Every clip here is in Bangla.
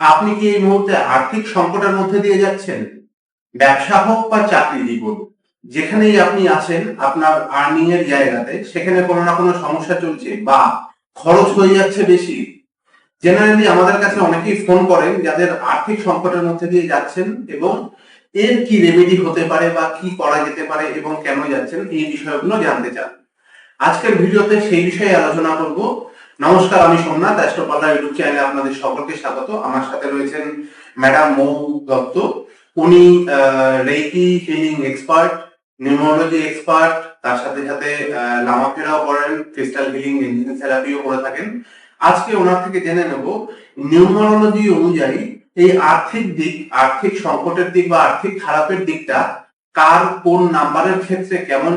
আপনি কি এই মুহূর্তে আর্থিক সংকটের মধ্যে দিয়ে যাচ্ছেন? ব্যবসা হোক বা চাকরি জীবন, যেখানেই আপনি আছেন, আপনার আর্নিং এর জায়গাতে, সেখানে কোনো না কোনো সমস্যা চলছে বা খরচ হয়ে যাচ্ছে বেশি। জেনারেলি আমাদের কাছে অনেকেই ফোন করেন যাদের আর্থিক সংকটের মধ্যে দিয়ে যাচ্ছেন এবং এর কি রেমেডি হতে পারে বা কি করা যেতে পারে এবং কেন যাচ্ছেন, এই বিষয়গুলো জানতে চান। আজকের ভিডিওতে সেই বিষয়ে আলোচনা করব। নমস্কার আমি সোমনাথ অ্যাস্ট্রোপাল্লা ইউটিউব চ্যানেলে আপনাদের সকলকে স্বাগত। আমার সাথে রয়েছেন ম্যাডাম মৌ দত্ত। উনি reiki healing expert numerology expert তার সাথে সাথে আহ, লামা ফেরাও করেন ক্রিস্টাল হিলিং ইঞ্জিন থেরাপিও করে থাকেন। আজকে ওনার থেকে জেনে নেব নিউমোলজি অনুযায়ী এই আর্থিক দিক আর্থিক সংকটের দিক বা আর্থিক খারাপের দিকটা কার কোন নাম্বারের ক্ষেত্রে কেমন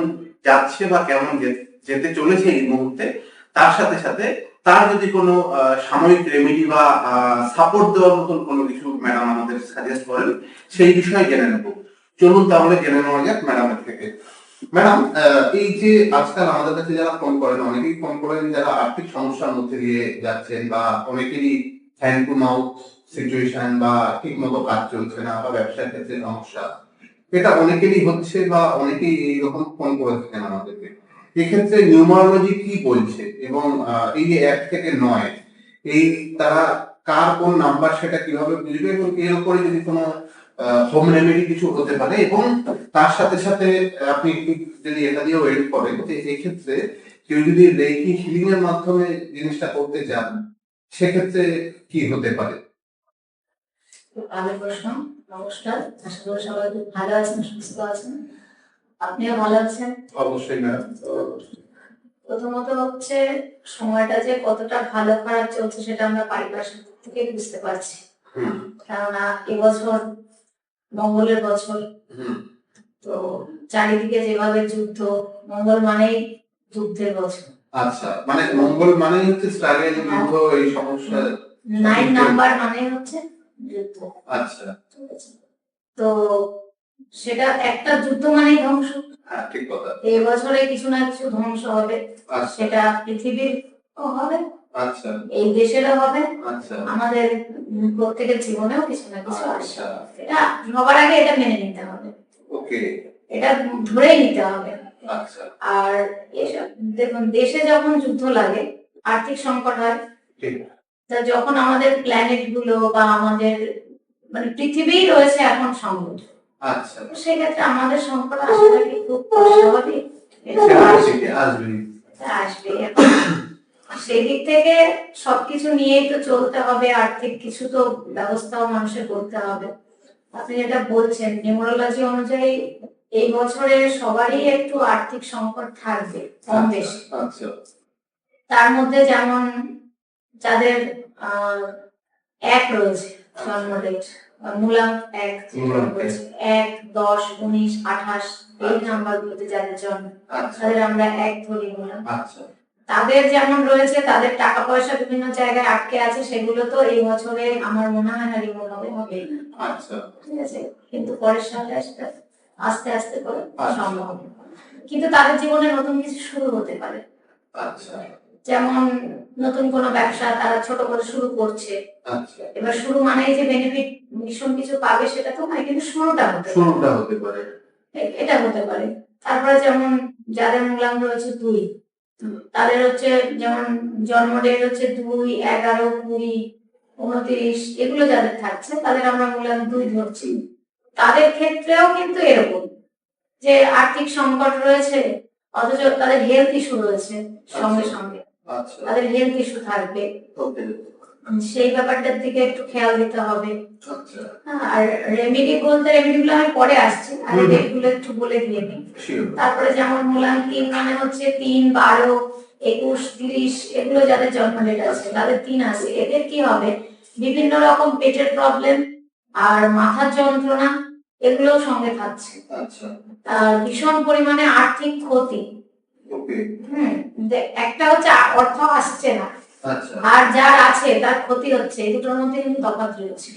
যাচ্ছে বা কেমন যেতে চলেছে এই মুহূর্তে তার সাথে সাথে তার যদি কোনো সাময়িক রেমেডি বা সাপোর্ট দেওয়ার মতন কোনো কিছু ম্যাডাম আমাদের সাজেস্ট করেন, সেই বিষয়ে জেনে নেব। চলুন তাহলে জেনে নেওয়া যাক ম্যাডামের থেকে। ম্যাডাম এই যে আজকাল আমাদের কাছে যারা ফোন করেন, অনেকেই ফোন করেন যারা আর্থিক সমস্যার মধ্যে দিয়ে যাচ্ছেন বা অনেকেরই হ্যান্ড টু মাউথ সিচুয়েশন বা ঠিক মতো কাজ চলছে না বা ব্যবসার ক্ষেত্রে সমস্যা। এটা অনেকেরই হচ্ছে বা অনেকেই এইরকম ফোন করে থাকেন আমাদেরকে। এক্ষেত্রে নিউমারোলজি কি বলছে? এবং এই যে এক থেকে নয় এই তারা কার কোন নাম্বার সেটা কীভাবে বুঝবে এবং এর উপরে যদি কোনো হোম রেমেডি কিছু হতে পারে এবং তার সাথে সাথে আপনি যদি এটা দিয়েও এড করেন যে এক্ষেত্রে কেউ যদি রেকি হিলিং এর মাধ্যমে জিনিসটা করতে চান সেক্ষেত্রে কি হতে পারে? ভালো প্রশ্ন নমস্কার। আশা করি সবাই ভালো আছেন সুস্থ আছেন। আপনিও ভালো আছেন? অবশ্যই ম্যাডাম প্রথমত হচ্ছে সময়টা যে কতটা ভালো খারাপ চলছে সেটা আমরা পারিপার্শ্বিক থেকে বুঝতে পারছি। কেননা এবছর মঙ্গলের বছর। তো চারিদিকে যেভাবে যুদ্ধ মঙ্গল মানেই যুদ্ধের বছর। আচ্ছা মানে মঙ্গল মানেই হচ্ছে স্ট্রাগল যুদ্ধ এই সমস্যা নাইন নাম্বার মানে হচ্ছে যুদ্ধ। আচ্ছা? তো সেটা একটা যুদ্ধ মানেই ধ্বংস। হ্যাঁ ঠিক কথা। এই বছরে কিছু না কিছু ধ্বংস হবে। আচ্ছা। সেটা পৃথিবীর হবে। আচ্ছা। এই দেশেরও হবে। আচ্ছা। আমাদের প্রত্যেকের জীবনেও কিছু না কিছু আসবে। এটা সবার আগে এটা মেনে নিতে হবে। ওকে। এটা ধরেই নিতে হবে। আচ্ছা। আর এসব দেখুন দেশে যখন যুদ্ধ লাগে আর্থিক সংকট হয় তা যখন আমাদের প্ল্যানেটগুলো বা আমাদের মানে পৃথিবী রয়েছে এখন সংকট আচ্ছা। তো সেক্ষেত্রে আমাদের সংকট আসাটা কি? খুব স্বাভাবিক এটা আসবে। আসবে আসবে আসবে সেই দিক থেকে সবকিছু নিয়েই তো চলতে হবে আর্থিক কিছু তো ব্যবস্থাও মানুষের করতে হবে। আপনি যেটা বলছেন নিউমোলজি অনুযায়ী এই বছরে সবারই একটু আর্থিক সংকট থাকবে কম বেশি। আচ্ছা। তার মধ্যে যেমন যাদের আহ, এক রয়েছে জন্ম ডেট মূলাঙ্ক এক এক। দশ উনিশ আঠাশ এই নাম্বার গুলোতে যাদের জন্ম আচ্ছা। তাদের আমরা এক ধরি মূলাঙ্ক। আচ্ছা। তাদের যেমন রয়েছে তাদের টাকা পয়সা বিভিন্ন জায়গায় আটকে আছে সেগুলো তো এই বছরে আমার মনে হয় না রিমুভ হবে। হবেই। আচ্ছা। ঠিক আছে? কিন্তু পরের সালে সেটা আস্তে আস্তে করে আচ্ছা। সম্ভব হবে। কিন্তু তাদের জীবনে নতুন কিছু শুরু হতে পারে। আচ্ছা। যেমন নতুন কোনো ব্যবসা তারা ছোট করে শুরু করছে। আচ্ছা। এবার শুরু মানেই যে বেনিফিট ভীষণ কিছু পাবে সেটা তো নয় কিন্তু শুরুটা হতে শুরুটা হতে পারে। এটা হতে পারে। তারপরে যেমন যাদের মূলাঙ্ক রয়েছে দুই তাদের হচ্ছে যেমন জন্ম ডেট হচ্ছে দুই এগারো কুড়ি উনত্রিশ এগুলো যাদের থাকছে তাদের আমরা মূলাঙ্ক দুই ধরছি। তাদের ক্ষেত্রেও কিন্তু এরকম যে আর্থিক সংকট রয়েছে অথচ তাদের হেলথ ইস্যু রয়েছে সঙ্গে আচ্ছা। সঙ্গে। তাদের হেলথ ইস্যু থাকবে। সেই ব্যাপারটার দিকে একটু খেয়াল দিতে হবে। আচ্ছা। হ্যাঁ, আর রেমেডি বলতে রেমেডি গুলো আমি পরে আসছি আর হুম। ডেটগুলো একটু বলে দিয়ে দিই। তারপরে যেমন মূলাঙ্ক তিন মানে হচ্ছে তিন বারো একুশ তিরিশ এগুলো যাদের জন্ম ডেট আছে তাদের তিন আছে। এদের কি হবে? বিভিন্ন রকম পেটের প্রবলেম আর মাথার যন্ত্রণা এগুলোও সঙ্গে থাকছে। আচ্ছা। ভীষণ পরিমাণে আর্থিক ক্ষতি। একটা হচ্ছে অর্থ আসছে না। আচ্ছা। আর যার আছে তার ক্ষতি হচ্ছে এই দুটোর মধ্যে কিন্তু তফাৎ রয়েছে।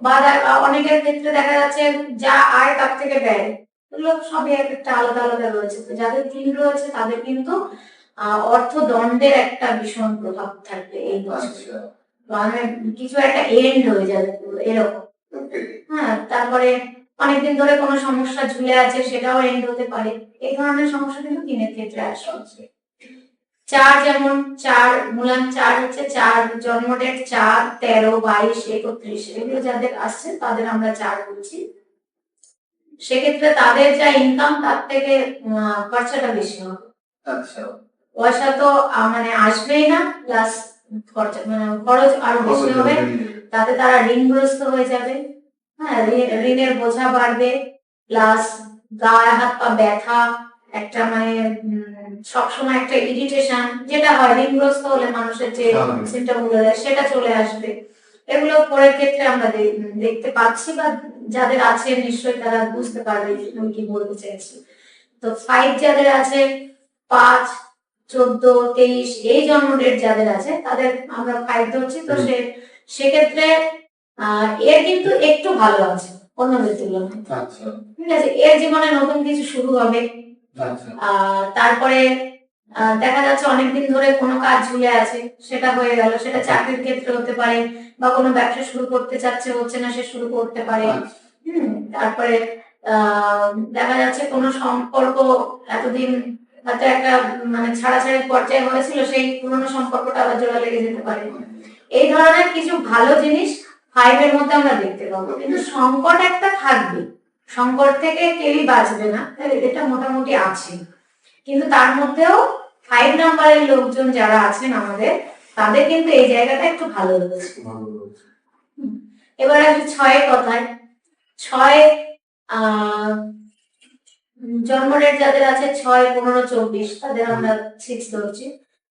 বা অনেকের ক্ষেত্রে দেখা যাচ্ছে যা আয় তার থেকে ব্যয় এগুলো সবই এক একটা আলাদা আলাদা রয়েছে। তো যাদের তিন রয়েছে তাদের কিন্তু আহ, অর্থদণ্ডের একটা ভীষণ প্রভাব থাকবে এই বছর। আচ্ছা। মানে কিছু একটা এন্ড হয়ে যাবে এরকম। হ্যাঁ তারপরে অনেকদিন ধরে কোনো সমস্যা ঝুলে আছে সেটাও এন্ড হতে পারে। এই ধরনের সমস্যা কিন্তু তিনের ক্ষেত্রে আসছে চার যেমন চার মূলান চার হচ্ছে চার জন্ম ডেট চার তেরো বাইশ একত্রিশ এগুলো যাদের আসছে তাদের আমরা চার বলছি। সেক্ষেত্রে তাদের যা ইনকাম তার থেকে খরচাটা বেশি হবে। আচ্ছা। পয়সা তো মানে আসবেই না প্লাস খরচা মানে খরচ আরও বেশি হবে। তাতে তারা ঋণগ্রস্ত হয়ে যাবে। হ্যাঁ ঋণ- ঋণের বোঝা বাড়বে প্লাস গায়ে হাত পা ব্যথা একটা মানে সবসময় একটা ইরিটেশন যেটা হয় ঋণগ্রস্ত হলে মানুষের যে। সিমটমগুলো সেটা চলে আসবে। এগুলো পরের ক্ষেত্রে আমরা দেখতে পাচ্ছি বা যাদের আছে নিশ্চয়ই তারা বুঝতে পারবে আমি কি বলতে চাইছি। তো ফাইভ যাদের আছে পাঁচ চোদ্দ তেইশ এই জন্ম ডেট যাদের আছে তাদের আমরা ফাইভ ধরছি। তো সে সেক্ষেত্রে এর কিন্তু একটু ভালো আছে অন্যদের তুলনায়। আচ্ছা। ঠিক আছে এর জীবনে নতুন কিছু শুরু হবে। আচ্ছা। তারপরে দেখা যাচ্ছে অনেকদিন ধরে কোনো কাজ ঝুলে আছে সেটা হয়ে গেল সেটা চাকরির ক্ষেত্রে হতে পারে বা কোনো ব্যবসা শুরু করতে চাচ্ছে হচ্ছে না সে শুরু করতে পারে। আচ্ছা। হুম, তারপরে আহ, দেখা যাচ্ছে কোনো সম্পর্ক এতদিন হয়তো একটা মানে ছাড়াছাড়ি পর্যায়ে হয়েছিল সেই পুরনো সম্পর্কটা আবার জোড়া লেগে যেতে পারে। এই ধরনের কিছু ভালো জিনিস ফাইভের মধ্যে আমরা দেখতে পাবো। কিন্তু সংকট একটা থাকবে। সংকট থেকে কেউই বাঁচবে না। এটা মোটামুটি আছে। কিন্তু তার মধ্যেও ফাইভ নাম্বারের লোকজন যারা আছেন আমাদের তাদের কিন্তু এই জায়গাটা একটু ভালো ভালো এবার আসি ছয়ের কথায়। ছয় আহ জন্মডেট যাদের আছে ছয় পনেরো চব্বিশ তাদের আমরা সিক্স ধরছি।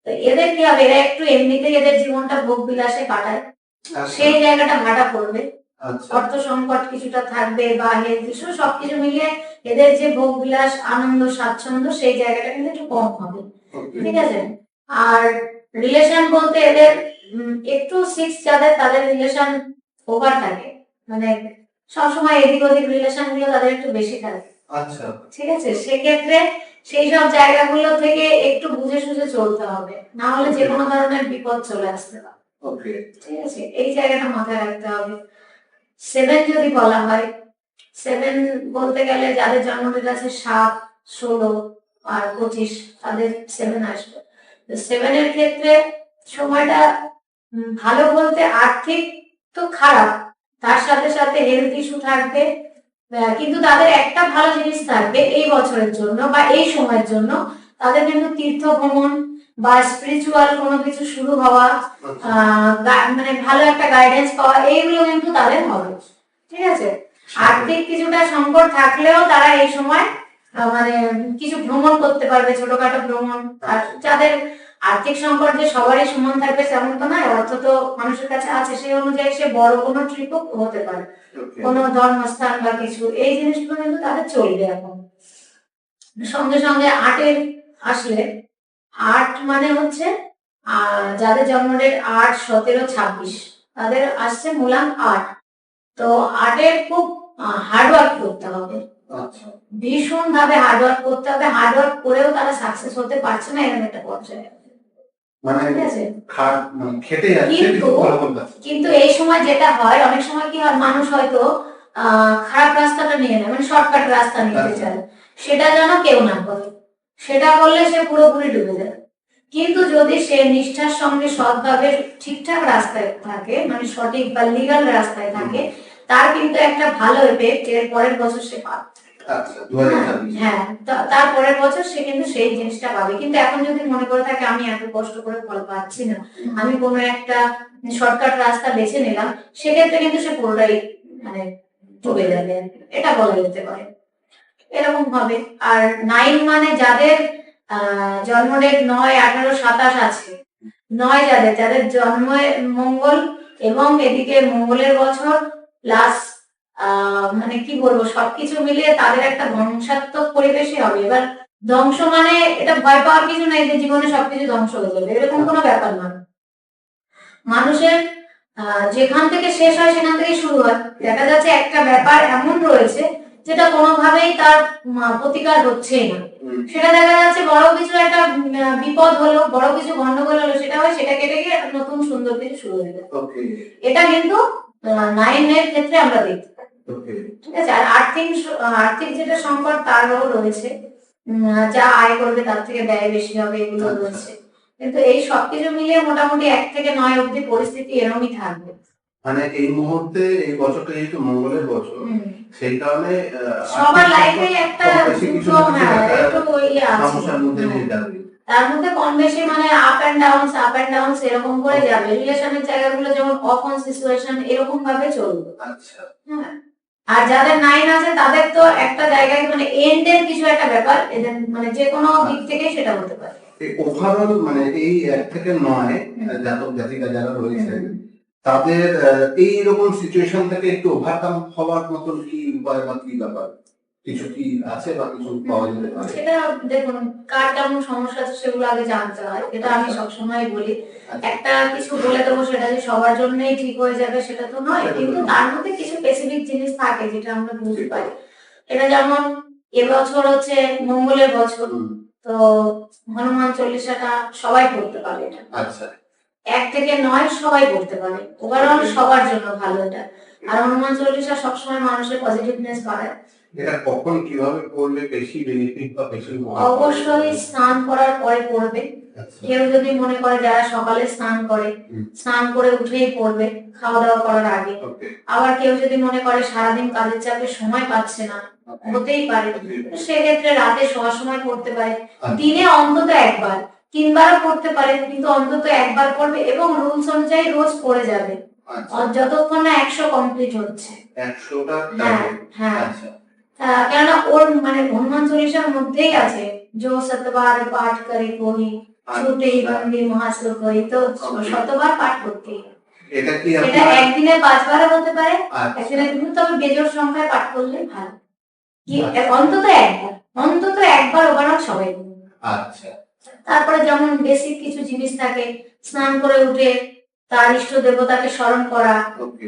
তো এদের কি হবে? এরা একটু এমনিতেই এদের জীবনটা ভোগ বিলাসে কাটায়। সেই জায়গাটা ভাটা পড়বে। আচ্ছা। অর্থ সংকট কিছুটা থাকবে বা হেলথ ইস্যু সবকিছু মিলিয়ে এদের যে ভোগ বিলাস আনন্দ স্বাচ্ছন্দ্য সেই জায়গাটা কিন্তু একটু কম হবে। ঠিক আছে? আর রিলেশন বলতে এদের একটু সিক্স যাদের তাদের রিলেশন ওভার থাকে। মানে সবসময় এদিক ওদিক রিলেশনগুলো তাদের একটু বেশি থাকে। আচ্ছা। ঠিক আছে? সেক্ষেত্রে সেই সব জায়গাগুলো থেকে একটু বুঝে সুঝে চলতে হবে। না হলে যে কোনো ধরনের বিপদ চলে আসতে পারে। ওকে ঠিক আছে, এই জায়গাটা মাথায় রাখতে হবে। সেভেন যদি বলা হয় সেভেন বলতে গেলে যাদের জন্মদিন আছে সাত, ষোলো আর পঁচিশ, তাদের সেভেন আসবে। তো সেভেনের ক্ষেত্রে সময়টা ভালো বলতে আর্থিক তো খারাপ, তার সাথে সাথে হেলথ ইস্যু থাকবে কিন্তু তাদের একটা ভালো জিনিস থাকবে এই বছরের জন্য বা এই সময়ের জন্য, তাদের কিন্তু তীর্থ ভ্রমণ বা স্পিরিচুয়াল কোনো কিছু শুরু হওয়া আচ্ছা। মানে ভালো একটা গাইডেন্স পাওয়া এইগুলো কিন্তু তাদের হবে ঠিক আছে? আর্থিক কিছুটা সংকট থাকলেও তারা এই সময় মানে কিছু ভ্রমণ করতে পারবে ছোটখাটো ভ্রমণ। আর যাদের আর্থিক সংকট যে সবারই সমান থাকবে তেমন তো নয় অর্থ তো মানুষের কাছে আছে সেই অনুযায়ী সে বড় কোনো ট্রিপও হতে পারে। কোনো ধর্মস্থান বা কিছু এই জিনিসগুলো কিন্তু তাদের চলবে এখন। সঙ্গে সঙ্গে আটের আসলে আট মানে হচ্ছে যাদের জন্ম ডেট আট সতেরো ছাব্বিশ। তাদের আসছে মূলাঙ্ক আট। তো আটের খুব হার্ডওয়ার্ক করতে হবে। ভীষণ ভাবে হার্ডওয়ার্ক করতে হবে। হার্ডওয়ার্ক করেও তারা সাকসেস হতে পারছে না এরকম একটা পর্যায়ে। মানে ঠিক আছে? খাট মানে কিন্তু- এই সময় যেটা হয় অনেক সময় কি হয় মানুষ হয়তো আহ, খারাপ রাস্তাটা নিয়ে নেয় মানে শর্টকাট রাস্তা নিতে আচ্ছা। চায়। সেটা যেন কেউ না করে। সেটা করলে সে পুরোপুরি ডুবে যায়। কিন্তু যদি সে নিষ্ঠার সঙ্গে সৎভাবে ঠিকঠাক রাস্তায় থাকে মানে সঠিক বা লিগাল রাস্তায় থাকে তার কিন্তু একটা ভালো এফেক্ট এর পরের বছর সে পাবে। আচ্ছা হ্যাঁ তা- তার পরের বছর সে কিন্তু সেই জিনিসটা পাবে। কিন্তু এখন যদি মনে করে থাকে আমি এত কষ্ট করে ফল পাচ্ছি না আমি কোনো একটা শর্টকাট রাস্তা বেছে নিলাম সেক্ষেত্রে কিন্তু সে পুরোটাই মানে ডুবে যাবে। এটা বলা যেতে পারে। এরকম হবে। আর নাইন মানে যাদের জন্ম ডেট নয়, আঠারো, সাতাশ আছে, নয় যাদের যাদের জন্ম মঙ্গল এবং এদিকে মঙ্গলের বছর প্লাস মানে কি বলব, সবকিছু মিলিয়ে তাদের একটা ধ্বংসাত্মক পরিবেশই হবে। এবার ধ্বংস মানে এটা ভয় পাওয়ার কিছু নাই যে জীবনে সবকিছু ধ্বংস হয়ে যাবে। এরকম কোনো ব্যাপার নয়। মানুষের যেখান থেকে শেষ হয় সেখান থেকে শুরু হয়। দেখা যাচ্ছে একটা ব্যাপার এমন রয়েছে যেটা কোনোভাবেই তার প্রতিকার হচ্ছেই না। সেটা দেখা যাচ্ছে বড় কিছু একটা বিপদ হলো বড় কিছু গন্ডগোল হলো সেটা হয় সেটা কেটে গিয়ে নতুন সুন্দর কিছু শুরু হয়ে ওকে এটা কিন্তু নাইন এর ক্ষেত্রে আমরা দেখতে পাই ঠিক আছে? আর আর্থিক আর্থিক যেটা সম্পদ তারও রয়েছে। যা আয় করবে তার থেকে ব্যয় বেশি হবে এগুলো আচ্ছা। রয়েছে। কিন্তু এই সবকিছু মিলিয়ে মোটামুটি এক থেকে নয় অব্দি পরিস্থিতি এরমই থাকবে। মানে এই মুহূর্তে এই বছরটা যেহেতু মঙ্গলের বছর সেই কারণে সবার লাইফে একটা সমস্যার মধ্যে। যাবে তার মধ্যে কম বেশি মানে up and down up and down এরকম করে যাবে। রিলেশনের জায়গাগুলো যেমন অফ অন সিচুয়েশন এরকম ভাবে চলবে। আচ্ছা। হ্যাঁ। আর যাদের নাইন আছে তাদের তো একটা জায়গায় মানে এন্ডের কিছু একটা ব্যাপার এদের মানে যে কোনো দিক থেকে সেটা হতে পারে। ওভারঅল মানে এই এক থেকে নয় জাতক জাতিকা যারা রয়েছেন তাদের এই রকম সিচুয়েশন থেকে একটু ওভারকাম হওয়ার মতন কি উপায় বা কি ব্যাপার? কিছু কি আছে বা কিছু পাওয়া যেতে পারে? সেটা দেখুন কার কেমন সমস্যা আছে সেগুলো আগে জানতে হয়। এটা আমি সবসময় বলি। আচ্ছা, একটা কিছু বলে দেবো সেটা যে সবার জন্যই ঠিক হয়ে যাবে সেটা তো নয়। কিন্তু তার মধ্যে কিছু স্পেসিফিক জিনিস থাকে যেটা আমরা বুঝতে পারি। এটা যেমন এবছর হচ্ছে মঙ্গলের বছর। তো হনুমান চল্লিশাটা সবাই করতে পারে এটা। আচ্ছা। এক থেকে নয় সবাই পড়তে পারে। ওভারঅল সবার জন্য ভালো এটা। আর হনুমান চল্লিশা সবসময় মানুষের পজিটিভনেস বাড়ায়। এটা কখন কীভাবে করলে বেশি বেনিফিট বা বেশি অবশ্যই স্নান করার পরে পড়বে আচ্ছা, কেউ যদি মনে করে যারা সকালে স্নান করে স্নান করে উঠেই পড়বে খাওয়া দাওয়া করার আগে। আবার কেউ যদি মনে করে সারাদিন কাজের চাপে সময় পাচ্ছে না হতেই পারে। সেক্ষেত্রে রাতে শোয়ার সময় পড়তে পারে। আচ্ছা। দিনে অন্তত একবার। তিনবারও পড়তে পারে কিন্তু অন্তত একবার পড়বে এবং রুলস অনুযায়ী রোজ পড়ে যাবে। আচ্ছা। আর যতক্ষণ না একশো কমপ্লিট হচ্ছে। হ্যাঁ হ্যাঁ। আচ্ছা। কেননা ওর মানে হনুমান চল্লিশার মধ্যেই আছে শতবার পাঠ করে ছুটে আচ্ছা। বন্দি মহাশ্লোক করি তো শতবার পাঠ করতেই এটা কি এটা একদিনে পাঁচবারও হতে পারে একদিনে কিন্তু তবে বেজোর সংখ্যায় পাঠ করলে ভালো। কি। অন্তত একবার অন্তত একবার ওভারঅল সবাই আচ্ছা। তারপরে যেমন বেসিক কিছু জিনিস থাকে স্নান করে উঠে তার ইষ্ট দেবতাকে স্মরণ করা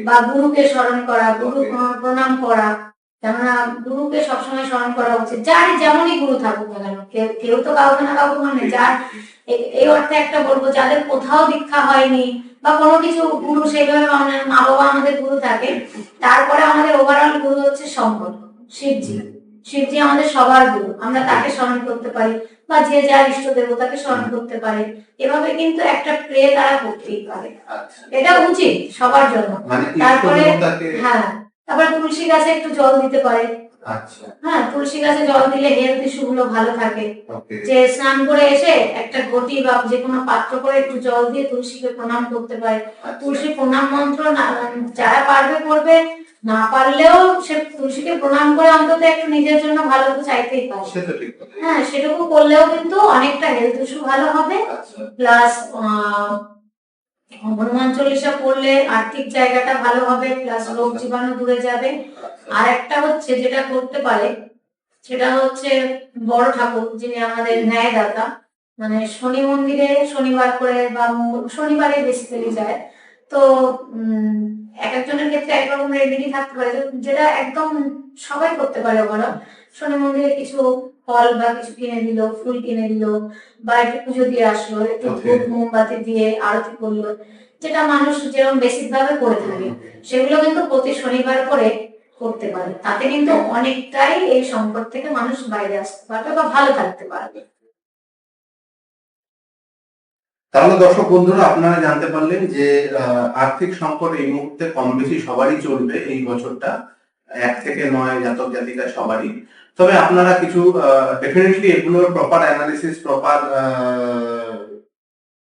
বা গুরুকে স্মরণ করা গুরু প্রণাম করা কেননা গুরুকে সবসময় স্মরণ করা উচিত। যার যেমনই গুরু থাকুক না কেন কেউ কেউ তো কাউকে না কাউকে মানে যার এই অর্থে একটা বলব যাদের কোথাও দীক্ষা হয়নি বা কোনো কিছু গুরু সেভাবে মানে মা বাবা আমাদের গুরু থাকে তারপরে আমাদের ওভারঅল গুরু হচ্ছে সম্পর্ক শিবজি। শিবজি আমাদের সবার গুরু আমরা তাকে স্মরণ করতে পারি বা যে যার ইষ্ট দেবতাকে স্মরণ করতে পারে এভাবে কিন্তু একটা প্রে তারা করতেই পারে। আচ্ছা। এটা উচিত সবার জন্য। মানে তারপরে- হ্যাঁ তারপর তুলসী গাছে একটু জল দিতে পারে। আচ্ছা। হ্যাঁ তুলসী গাছে জল দিলে হেলথ ইস্যু গুলো ভালো থাকে। যে স্নান করে এসে একটা ঘটি বা যে কোনো পাত্র করে একটু জল দিয়ে তুলসীকে প্রণাম করতে পারে। আচ্ছা। তুলসী প্রণাম মন্ত্র যারা পারবে করবে না পারলেও সে তুলসীকে প্রণাম করে অন্তত একটু নিজের জন্য ভালো তো চাইতেই পারে। হ্যাঁ সেটুকু করলেও কিন্তু অনেকটা হেলথ ইস্যু ভালো হবে। আচ্ছা। প্লাস হনুমান চল্লিশা পড়লে আর্থিক জায়গাটা ভালো হবে প্লাস রোগ জীবাণু দূরে যাবে। আচ্ছা। আর একটা হচ্ছে যেটা করতে পারে সেটা হচ্ছে বড় ঠাকুর যিনি আমাদের ন্যায়দাতা মানে শনি মন্দিরে শনিবার করে বা শনিবারে বেসিক্যালি যায়। তো এক একজনের ক্ষেত্রে একরকম রেমেডি থাকতে পারে যেটা একদম সবাই করতে পারে বলো। শনি মন্দিরে কিছু ফল বা কিছু কিনে দিল ফুল কিনে দিল বা একটু পুজো দিয়ে আসলো একটু ধূপ মোমবাতি দিয়ে আরতি করল যেটা মানুষ যেরকম বেসিক ভাবে করে থাকে সেগুলো কিন্তু প্রতি শনিবার করে করতে পারে। তাতে কিন্তু অনেকটাই এই সংকট থেকে মানুষ বাইরে আসতে পারবে বা ভালো থাকতে পারবে। তাহলে দর্শক বন্ধুরা আপনারা জানতে পারলেন যে আর্থিক সংকট এই মুহূর্তে কম বেশি সবারই চলবে এই বছরটা। এক থেকে নয় জাতক জাতিকা সবারই। তবে আপনারা কিছু ডেফিনেটলি এগুলোর প্রপার অ্যানালিসিস প্রপার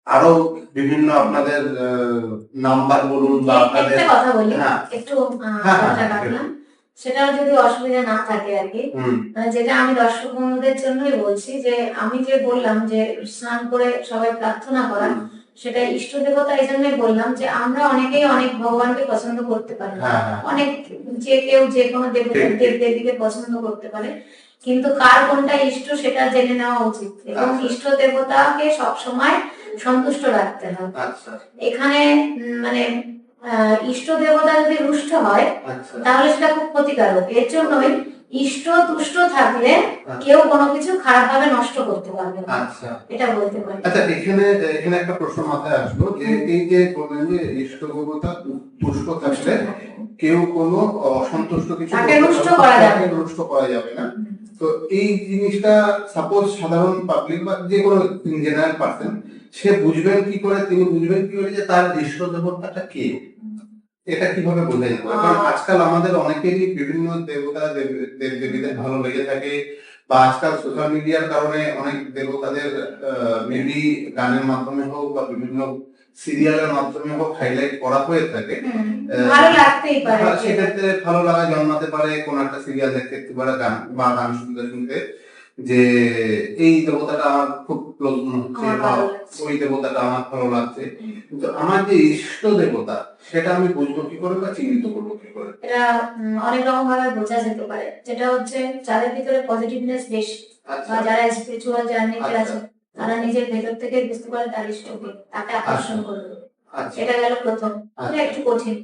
আরও বিভিন্ন আপনাদের নাম্বার বলুন বা আপনাদের একটা কথা বলি। হ্যাঁ। সেটাও যদি অসুবিধা না থাকে আর কি যেটা আমি দর্শক বন্ধুদের জন্যই বলছি যে আমি যে বললাম যে স্নান করে সবাই প্রার্থনা করা সেটা ইষ্ট দেবতা এই জন্যই বললাম যে আমরা অনেকেই অনেক ভগবানকে পছন্দ করতে পারি। হ্যাঁ হ্যাঁ। অনেক যে কেউ যে কোনো ঠিক, দেব দেবীকে পছন্দ করতে পারে কিন্তু কার কোনটা ইষ্ট সেটা জেনে নেওয়া উচিত। এবং আচ্ছা। ইষ্ট দেবতাকে সবসময় সন্তুষ্ট রাখতে হবে। আচ্ছা। এখানে মানে ইষ্ট দেবতা যদি রুষ্ট হয় আচ্ছা। তাহলে সেটা খুব ক্ষতিকারক। এর জন্যই ইষ্ট তুষ্ট থাকলে কেউ কোনো কিছু খারাপ ভাবে নষ্ট করতে পারবে না। আচ্ছা। এটা বলতে পারি। আচ্ছা এখানে এখানে একটা প্রশ্ন মাথায় আসলো যে এই যে বললেন যে ইষ্ট দেবতা তুষ্ট থাকলে কেউ কোনো অসন্তুষ্ট কিছু তাকে রুষ্ট করা যাবে রুষ্ট করা যাবে না। তো এই জিনিসটা সাপোজ সাধারণ পাবলিক বা যে কোনো জেনারেল পার্সন সে বুঝবেন কি করে তিনি বুঝবেন কি করে যে তার ইষ্ট দেবতাটা কে? এটা কীভাবে বোঝা যেতে পারে? কারণ আজকাল আমাদের অনেকেরই বিভিন্ন দেবতা দেব- দেব দেবীদের ভালো লেগে থাকে বা আজকাল সোশ্যাল মিডিয়ার কারণে অনেক দেবতাদের মেবি গানের মাধ্যমে হোক বা বিভিন্ন সিরিয়ালের মাধ্যমে হোক হাইলাইট করা হয়ে থাকে। আর সেক্ষেত্রে ভালো লাগা জন্মাতে পারে কোন একটা সিরিয়াল দেখতে দেখতে পারে গান বা গান শুনতে শুনতে। যে এই দেবতাটা আমার খুব ক্লোজ মনে হচ্ছে বা ওই দেবতাটা আমার ভালো লাগছে। কিন্তু আমার যে ইষ্ট দেবতা সেটা আমি বুঝব কি করে বা চিহ্নিত করব কি করে? এটা অনেক রকম ভাবে বোঝা যেতে পারে। যেটা হচ্ছে যাদের ভিতরে পজিটিভনেস বেশি আচ্ছা। বা যারা স্পিরিচুয়াল জার্নিতে আচ্ছা। আছে তারা নিজের ভেতর থেকে বুঝতে পারে তার ইষ্টকে তাকে আকর্ষণ করবে। আচ্ছা। এটা গেল প্রথম। এটা আচ্ছা। একটু কঠিন।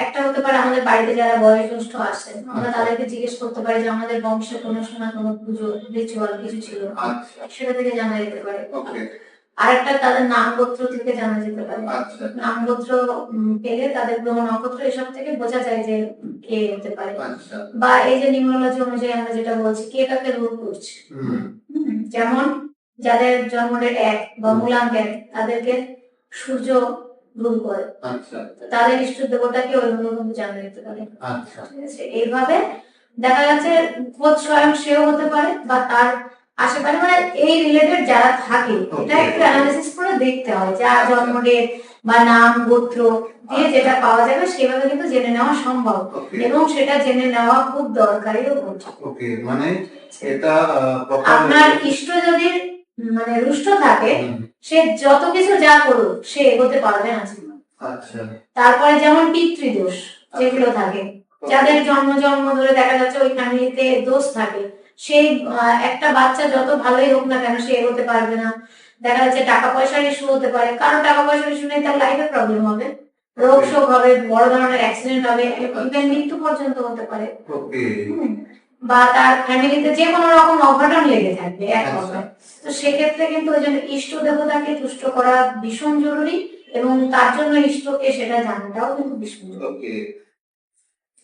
একটা হতে পারে আমাদের বাড়িতে যারা বয়োজ্যেষ্ঠ আসে আমরা আচ্ছা। তাদেরকে জিজ্ঞেস করতে পারি যে আমাদের বংশে কোনো সময় কোনো পুজো রিচুয়াল কিছু ছিল আচ্ছা। সেটা থেকে জানা যেতে পারে। আরেকটা তাদের নাম গোত্র থেকে জানা যেতে পারে। আচ্ছা। নাম গোত্র পেলে তাদের গ্রহ নক্ষত্র এসব থেকে বোঝা যায় যে কে হতে পারে। বা এই যে নিউমোলজি অনুযায়ী আমরা যেটা বলছি কে কাকে রূপ করছে? যেমন যাদের জন্মের এক বা মূলাঙ্ক এক তাদেরকে সূর্য রূপ করে। আচ্ছা। তাদের ইষ্ট দেবতাকে কিন্তু জানা যেতে পারে। আচ্ছা। ঠিক আছে? এইভাবে দেখা যাচ্ছে খোঁজ স্বয়ং সেও হতে পারে বা তার আশেপাশে মানে এই রিলেটেড যারা থাকে এটা একটু অ্যানালিসিস করে দেখতে হয় যা জন্ম date বা নাম গোত্র দিয়ে যেটা পাওয়া যাবে সেভাবে কিন্তু জেনে নেওয়া সম্ভব। এবং সেটা জেনে নেওয়া খুব দরকারিও ওকে মানে এটা আপনার ইষ্ট যদি মানে রুষ্ট থাকে সে যত কিছু যা করুক সে এগোতে পারবে না জীবনে। আচ্ছা। তারপরে যেমন পিতৃদোষ যেগুলো থাকে যাদের জন্ম জন্ম ধরে দেখা যাচ্ছে ওই ফ্যামিলিতে দোষ থাকে সেই একটা বাচ্চা যত ভালোই হোক না কেন সে এগোতে পারবে না। দেখা যাচ্ছে টাকা পয়সার ইস্যু হতে পারে কারও টাকা পয়সার ইস্যু নেই তার লাইফে প্রবলেম হবে। রোগ শোক হবে বড় ধরনের অ্যাক্সিডেন্ট হবে মৃত্যু পর্যন্ত হতে পারে। বা তার ফ্যামিলিতে যে কোনো রকম অঘটন লেগে থাকবে এক আচ্ছা। কথায়। তো সেক্ষেত্রে কিন্তু ওই জন্য ইষ্ট দেবতাকে তুষ্ট করা ভীষণ জরুরি এবং তার জন্য ইষ্টকে সেটা জানাটাও কিন্তু ভীষণ জরুরি।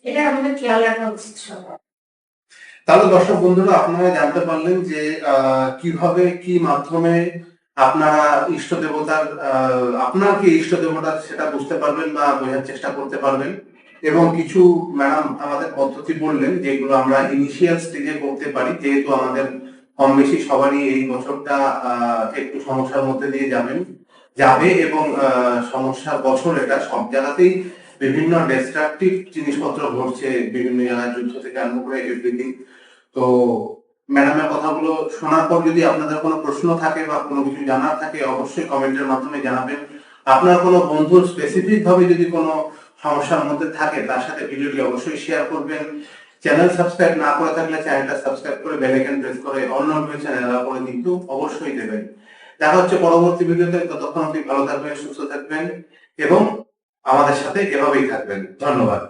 এটা আমাদের খেয়াল রাখা উচিত সবার। তাহলে দর্শক বন্ধুরা আপনারা জানতে পারলেন যে কীভাবে কি মাধ্যমে আপনারা ইষ্ট দেবতার আহ, আপনার কি ইষ্ট দেবতা সেটা বুঝতে পারবেন বা বোঝার চেষ্টা করতে পারবেন? এবং কিছু ম্যাডাম আমাদের পদ্ধতি বললেন যেগুলো আমরা ইনিশিয়াল স্টেজে করতে পারি যেহেতু আমাদের কম বেশি সবারই এই বছরটা একটু সমস্যার মধ্যে দিয়ে যাবেন যাবে এবং আহ, সমস্যার বছর এটা সব জায়গাতেই বিভিন্ন ডিস্ট্রাকটিভ জিনিসপত্র ঘটছে বিভিন্ন জায়গায় যুদ্ধ থেকে আরম্ভ করে এভরিথিং তো ম্যাডামের কথাগুলো শোনার পর যদি আপনাদের কোনো প্রশ্ন থাকে বা কোনো কিছু জানার থাকে অবশ্যই কমেন্টের মাধ্যমে জানাবেন। আপনার কোনো বন্ধুর স্পেসিফিক ভাবে যদি কোনো সমস্যার মধ্যে থাকে, তার সাথে ভিডিওটি অবশ্যই শেয়ার করবেন। চ্যানেল সাবস্ক্রাইব না করে থাকলে চ্যানেলটা সাবস্ক্রাইব করে বেল আইকন প্রেস করে অন্য চ্যানেল করে কিন্তু অবশ্যই দেবেন। দেখা হচ্ছে পরবর্তী ভিডিওতে ততক্ষণ আপনি ভালো থাকবেন, সুস্থ থাকবেন এবং আমাদের সাথে এভাবেই থাকবেন। ধন্যবাদ।